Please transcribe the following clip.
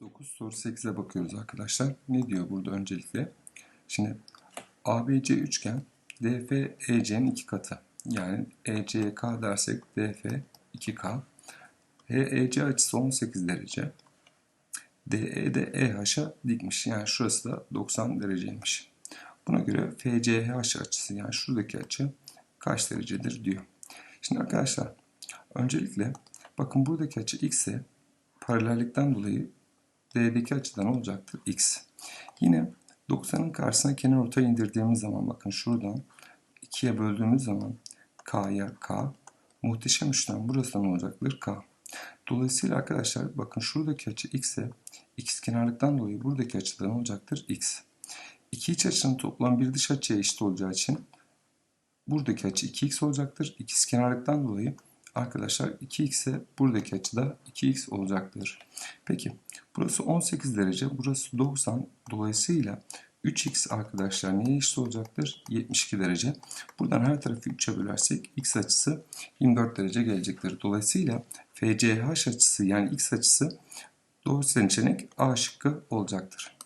9 soru 8'e bakıyoruz arkadaşlar. Ne diyor burada öncelikle? Şimdi ABC üçgen DF EC'nin iki katı. Yani EC'ye K dersek DF 2K. HEC açısı 18 derece. DE de EH'a dikmiş. Yani şurası da 90 dereceymiş. Buna göre FCH açısı yani şuradaki açı kaç derecedir diyor. Şimdi arkadaşlar öncelikle bakın buradaki açı x ise paralellikten dolayı D'deki açıdan olacaktır x. Yine 90'ın karşısına kenar ortaya indirdiğimiz zaman bakın şuradan 2'ye böldüğümüz zaman k'ya k muhteşem üçten burası ne olacaktır k. Dolayısıyla arkadaşlar bakın şuradaki açı x ise x kenarlıktan dolayı buradaki açıdan olacaktır x. İki iç açının toplam bir dış açıya eşit olacağı için buradaki açı 2x olacaktır. İkiz kenarlıktan dolayı arkadaşlar 2x'e buradaki açıda 2x olacaktır. Peki burası 18 derece, burası 90. Dolayısıyla 3x arkadaşlar neye eşit olacaktır? 72 derece. Buradan her tarafı 3'e bölersek x açısı 24 derece gelecektir. Dolayısıyla FCH açısı yani x açısı doğru seçenek A şıkkı olacaktır.